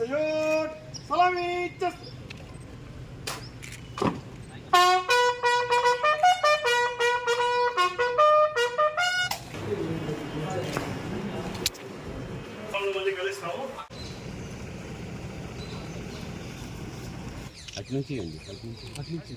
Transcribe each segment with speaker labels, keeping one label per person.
Speaker 1: General Syed salami chess మళ్ళీ కలుస్తాము
Speaker 2: అటు నుంచి ఇవ్వండి అటు నుంచి అటు నుంచి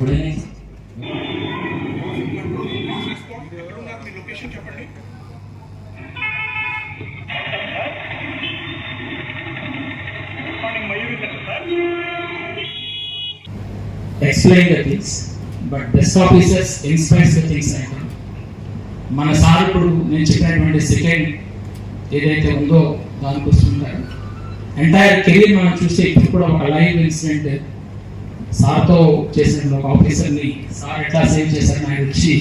Speaker 3: బ్యాక్ రండి
Speaker 4: explain the things, but best officers inspires the things అంటారు మన సార్ ఇప్పుడు నేను చెప్పినటువంటి సెకండ్ ఏదైతే ఉందో దానికి వస్తుంటారు ఎంటైర్ కెరీర్ మనం చూస్తే ఇప్పుడు కూడా ఒక లైవ్ ఇన్సిడెంట్ సార్తో చేసిన ఒక ఆఫీసర్ని సార్ ఎట్లా సేవ్ చేశారని ఆయన వచ్చి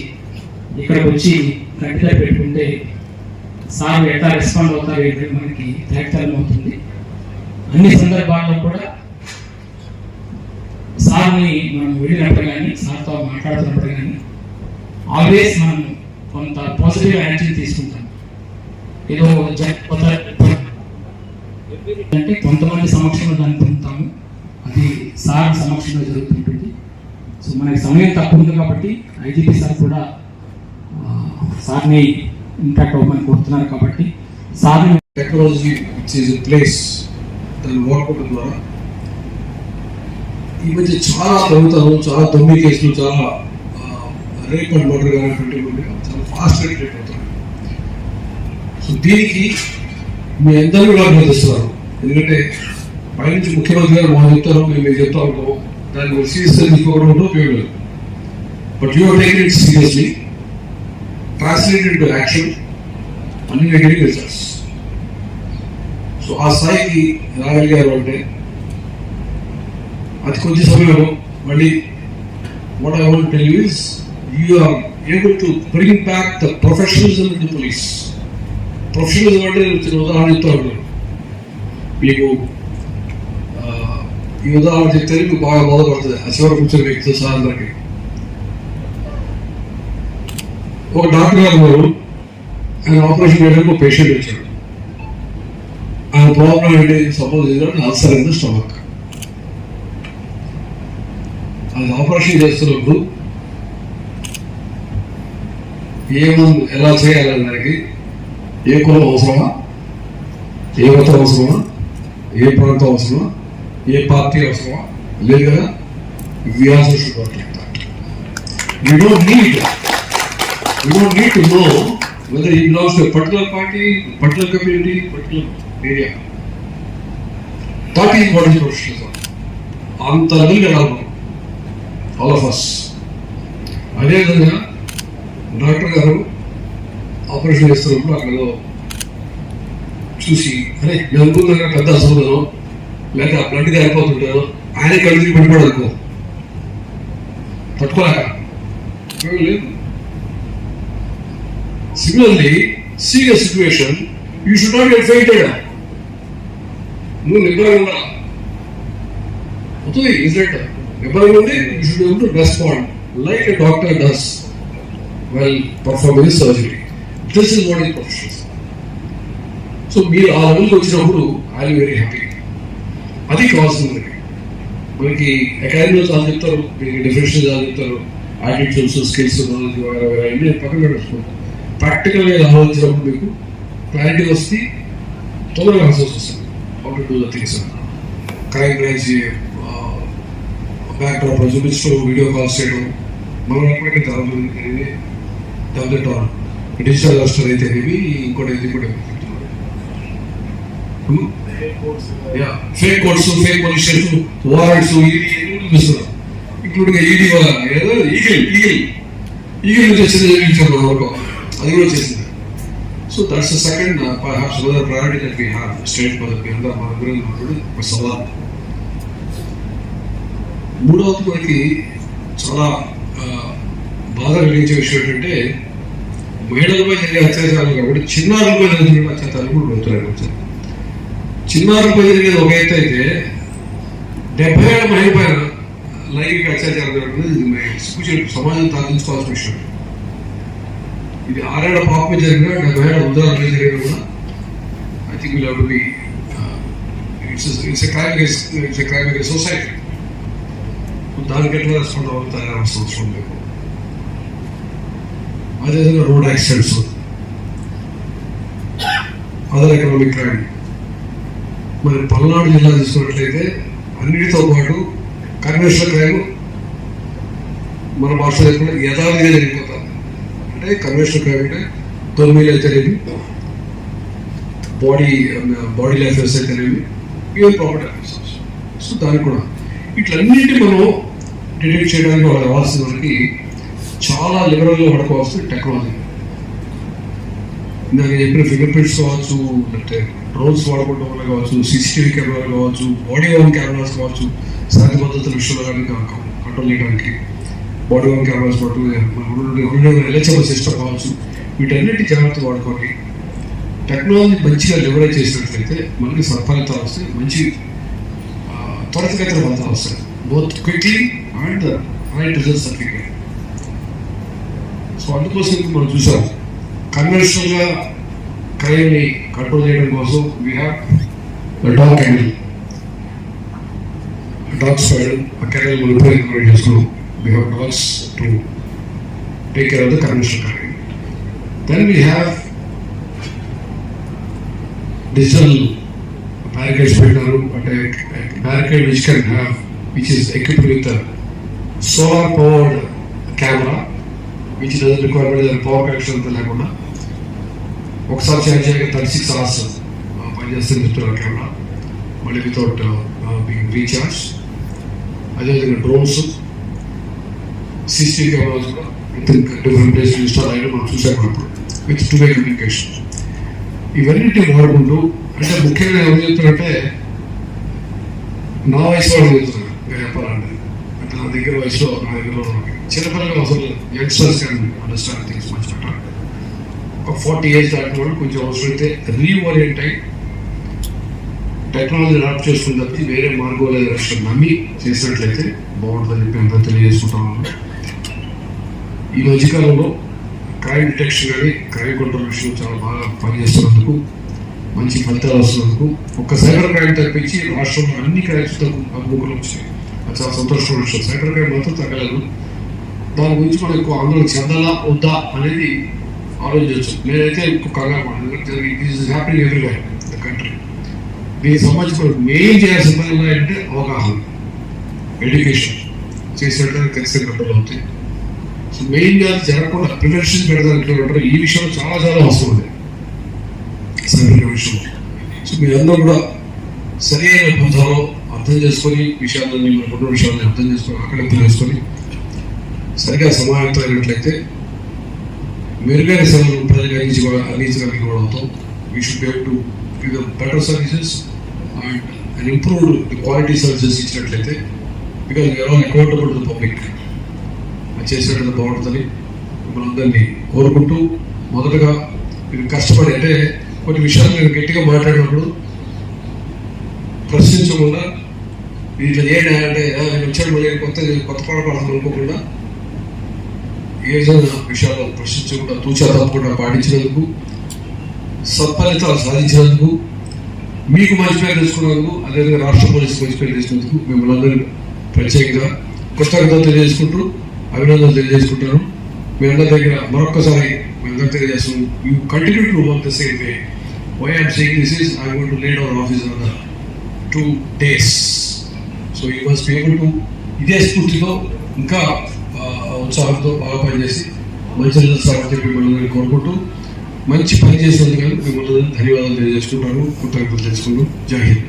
Speaker 4: ఇక్కడికి వచ్చి కంటిలో పెట్టుకుంటే సార్ ఎట్లా రెస్పాండ్ అవుతారు ఏంటంటే మనకి తేటతలం అవుతుంది అన్ని సందర్భాల్లో కూడా సార్ని మనం వెళ్ళినప్పుడు కానీ సార్తో మాట్లాడుతున్నప్పుడు కానీ ఆల్వేస్ మనం కొంత పాజిటివ్ ఎనర్జీ తీసుకుంటాం. ఏదో జ- కొంత అంటే కొంతమంది సమక్షంలో దాన్ని సార్ సమక్షంలో జరుగుతుంటుంది సో మనకి సమయం తక్కువ ఉంది కాబట్టి ఐజీపీ సార్ కూడా సార్ని ఇంపాక్ట్ అవ్వమని కోరుతున్నారు కాబట్టి సార్ని
Speaker 5: టెక్నాలజీ విచ్ ఈజ్ ప్లేస్ దాన్ని వాడుకోవడం ద్వారా ఈ మధ్య చాలా దొంగతనం చాలా దొంగ కేసులు చాలా రేప్ అండ్ మర్డర్ కానీ చాలా ఫాస్ట్ రేట్ అవుతాయి సో దీనికి మీ అందరూ కూడా అభినందిస్తున్నారు ఎందుకంటే పైనుంచి ముఖ్యమంత్రి గారు మనం చెప్తారు మేము మీకు చెప్తా ఉంటాం దాన్ని సీరియస్ తీసుకోవడం కూడా ఉపయోగం లేదు but you take it seriously translated to action అన్ని నెగటివ్ రిజల్ట్స్ సో ఆ స్థాయికి రాగలిగారు అంటే అతి కొద్ది సమయంలో మళ్ళీ what I want tell you is you are able to bring back the professionalism in the police professionalism అంటే చిన్న ఉదాహరణ చెప్తా ఉంటాను మీకు ఆ, ఈ ఉదాహరణ చెప్తే మీకు బాగా బోధపడుతుంది ఆ చివరి కూర్చొని వ్యక్తి సార్ ఒక డాక్టర్ గారు ఉన్నారు. ఆయన ఆపరేషన్ చేయడానికి ఒక పేషెంట్ వచ్చాడు. ఆయన ప్రాబ్లం ఏంటి సపోజ్ ఏంటంటే అల్సర్ అయింది స్టమక్. అది ఆపరేషన్ చేస్తున్నప్పుడు ఏ మందు ఎలా చేయాలని దానికి ఏ కులం అవసరమా? ఏ మతం అవసరమా? ఏ ప్రాంతం అవసరమా? ఏ పార్టీ అవసరమా? లేదు కదా? వ్యాస particular party particular community particular area party importance professional అంత అందరికీ ఆల్ ఆఫ్ అస్ అదేవిధంగా డాక్టర్ గారు ఆపరేషన్ చేస్తున్నప్పుడు అక్కడ చూసి అరే మీ అనుకున్న పెద్ద అసలు లేక ఆ బ్లడ్ గారిపోతుంటాను ఆయన కలిసి తిరిగి పడిపోడు అనుకో. పట్టుకోలేక. లేదు. Similarly serious situation you should not get fainted నువ్వు నిబ్బరంగా అవుతుంది ఇన్సిడెంట్ నిబ్బరంగా ఉండి you should able to respond like a doctor does well performing surgery this is what is profession so మీరు ఆ లెవెల్కి వచ్చినప్పుడు ఐ వెరీ హ్యాపీ అది కావాల్సింది మనకి అకాడమీలో చాలా చెప్తారు మీకు డిఫరెన్షియల్ చాలా చెప్తారు ఆటిట్యూడ్స్ స్కిల్స్ నాలెడ్జ్ వగేరా అన్ని పక్కన పెట్టుకుంటాం ప్రాక్టికల్గా ఆలోచించినప్పుడు మీకు క్లారిటీ వస్తే తొందరగా ఆన్సర్స్ వస్తుంది. How to do the things crime గురించి బ్యాక్ డ్రాప్ చూపించడం వీడియో కాల్స్ చేయడం మనం ఎప్పటికీ జరుగుతుంది టాబ్లెట్ డిజిటల్ అరెస్టర్ అయితే ఇంకోటి ఇది కూడా fake codes fake positions warrants including ED ఏదో ఈగిల్ ఈగిల్ ఈగిల్ నుంచి వచ్చింది చూపించారు వరకు అది కూడా చేసింది. So that's second perhaps other priority that we have state పదవి అందరూ మన గురించి ఉన్నప్పుడు ఒక సవాల్ మూడవది మనకి చాలా ఆ, బాధ కలిగించే విషయం ఏంటంటే మహిళలపై జరిగే అత్యాచారాలు కాబట్టి చిన్నారులపై జరిగిన అత్యాచారాలు కూడా పెడుతున్నారు కొంచెం చిన్నారులపై జరిగేది ఒక ఎత్తు అయితే. డెబ్బై ఏళ్ళ మహిళపైన లైంగిక అత్యాచారం జరుగుతుంది. సూచన సమాజం తగ్గించుకోవాల్సిన విషయం. ఇది ఆరేళ్ళ పాపం జరిగినా డెబ్బై ఏళ్ళ ఉదాహరణ జరిగినా కూడా I think will have to be it's it's a crime it's a crime society దానికి ఎట్లా రెస్పాండ్ అవ్వాలి అవుతారనే అవసరం లేదు. అదేవిధంగా road accidents. Other economic crime మరి పల్నాడు జిల్లా చూసినట్లయితే అన్నిటితో పాటు కన్వెన్షనల్ క్రైమ్ మన భాషలో కూడా యథావిధిగా జరిగిపోతారు అంటే కన్వెన్షనల్ క్రైమ్ అంటే తొమ్మిది అయితేనేమి బాడీ బాడీ అఫేర్స్ అయితేనేమి ఇవే ప్రాపర్టీ అఫేర్స్ సో దానికి కూడా. ఇట్లన్నింటి మనం డిటెక్ట్ చేయడానికి వాళ్ళకి రావాల్సిన వాళ్ళకి చాలా లిబరల్గా పడుకోవాల్సిన టెక్నాలజీ ఇందాక చెప్పిన ఫింగర్ ప్రింట్స్ కావచ్చు అంటే డ్రోన్స్ వాడుకోవడం వల్ల కావచ్చు సీసీటీవీ కెమెరాలు కావచ్చు బాడీ వాన్ కెమెరాస్ కావచ్చు శాంతి భద్రతల విషయంలో కానీ కంట్రోల్ చేయడానికి బాడీ ఓన్ కెమెరాస్ పాటు ఎల్హెచ్ఎంఎల్ సిస్టమ్ కావచ్చు వీటన్నిటి జాగ్రత్త వాడుకొని టెక్నాలజీ మంచిగా లిబరేజ్ చేసినట్లయితే మనకి సత్ఫలితాలు వస్తాయి మంచి ఆ, త్వరితగతిన ఫలితాలు వస్తాయి. Both quickly and right results certificate so అందుకోసం మనం చూసాము కన్వెన్షనల్గా క్రైమ్ని కంట్రోల్ చేయడం కోసం we have dog kennel dogs side ఆ కెనల్ మనం ఇప్పుడు ఇంప్లిమెంట్ చేసుకున్నాం we have dogs to take care of the conventional crime then we have digital barricades పెట్టినారు అంటే barricade which can have which is equipped with solar powered camera which doesn't requirement power connection అంతా లేకుండా ఒకసారి charge చేయక thirty six hours పనిచేస్తుంది చెప్తున్నారు camera మళ్ళీ without being recharge అదేవిధంగా డ్రోన్స్ సీసీటీవీ కెమెరాస్ కూడా డిఫరెంట్ ప్లేస్ ఇన్స్టాల్ అయినా మనం చూసాము అప్పుడు విత్ టూ వే కమ్యూనికేషన్ ఇవన్నిటి వాడుకుంటూ అంటే ముఖ్యంగా ఎవరు చెప్తారంటే నా వయసు వాళ్ళు చెప్తున్నారు? మీరు చెప్పాలంటే. అంటే నా దగ్గర వయసులో నా దగ్గర చిన్నపిల్లలు అసలు యంగ్స్టర్స్ కానీ అండర్స్టాండ్ థింగ్స్ మచ్ బెటర్ ఒక ఫార్టీ ఏజ్ దాటిన వాళ్ళు కొంచెం అవసరమైతే రీఓరియంట్ అయి టెక్నాలజీ అడాప్ట్ చేసుకుని తప్పితే వేరే మార్గం లేదా విషయం నమ్మి చేసినట్లయితే బాగుంటుందని చెప్పి అంతా తెలియజేసుకుంటాను ఈ మధ్యకాలంలో క్రైమ్ డిటెక్షన్ కానీ క్రైమ్ కంట్రోల్ విషయం చాలా బాగా పనిచేస్తున్నందుకు మంచి ఫలితాలు వస్తున్నందుకు ఒక్క సైబర్ క్రైమ్ తప్పించి రాష్ట్రంలో అన్ని క్రైమ్స్ అభిముఖులు వచ్చాయి. అది చాలా సంతోషమైన విషయం. సైబర్ క్రైమ్ మాత్రం తగ్గలేదు. దాని గురించి మనం ఎక్కువ ఆందోళన చెందాలా వద్దా అనేది ఆలోచించవచ్చు నేనైతే ఇప్పుడు కంగారు this is happy everywhere the country దీనికి సంబంధించిన మెయిన్ చేయాల్సిన పని ఏంటంటే అవగాహన ఎడ్యుకేషన్ చేసేటప్పుడు ఖచ్చితంగా కంట్రోల్ అవుతాయి. సో మెయిన్గా జరగకుండా ప్రివెన్షన్ పెడతారు ఈ విషయంలో చాలా చాలా అవసరం ఉంది. సరైన విషయం సో మీరందరూ కూడా సరైన పద్ధతిలో అర్థం చేసుకొని విషయాలని కుటుంబ విషయాలని అర్థం చేసుకొని అక్కడ చేసుకొని సరిగా సమాయత్తం అయినట్లయితే మెరుగైన సేవలు ప్రజలకు అందించి కూడా అందించడానికి కూడా అవుతాం. We should be to give them better services and and improved the quality services ఇచ్చినట్లయితే because we are all accountable to public అది చేసినట్లయితే బాగుంటుంది. మిమ్మల్ని అందరినీ కోరుకుంటూ మొదటగా మీరు కష్టపడి అంటే కొన్ని విషయాలు నేను గట్టిగా మాట్లాడినప్పుడు ప్రశ్నించకుండా వీటిలో ఏంటంటే నేను వచ్చాడు మళ్ళీ కొత్త కొత్త పాట పాడతాను ఏదైనా విషయాలు ప్రశ్నించకుండా తూచా తప్పకుండా పాటించినందుకు సత్ఫలితాలు సాధించినందుకు మీకు మంచి పేరు తెలుసుకున్నందుకు అదేవిధంగా రాష్ట్ర పోలీసు మంచి పేరు తెచ్చినందుకు మిమ్మల్ని అందరూ ప్రత్యేకంగా కృతజ్ఞతలు తెలియజేసుకుంటూ అభినందనలు తెలియజేసుకుంటాను. మీ అందరి దగ్గర మరొక్కసారి మీ అందరికి you continue to work the same way why am saying this is I want to laud our office అన్న two days so you must be able to ఇదే స్ఫూర్తితో ఇంకా ఉత్సాహంతో బాగా పనిచేసి మంచి రిజల్ట్స్ రావాలని చెప్పి మిమ్మల్ని కోరుకుంటూ మంచి పని చేసినందుకు మిమ్మల్ని ధన్యవాదాలు తెలియజేసుకుంటాను కృతజ్ఞతలు తెలుసుకుంటూ జై హింద్.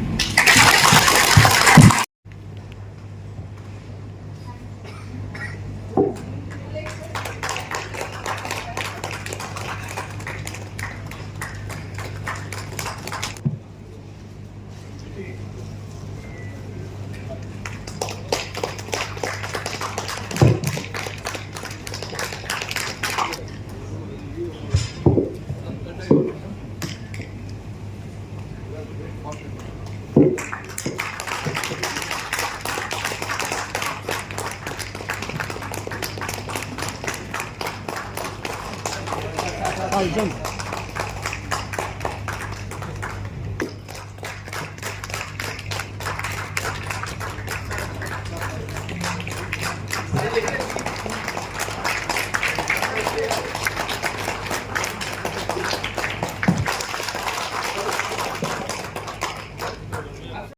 Speaker 2: How's it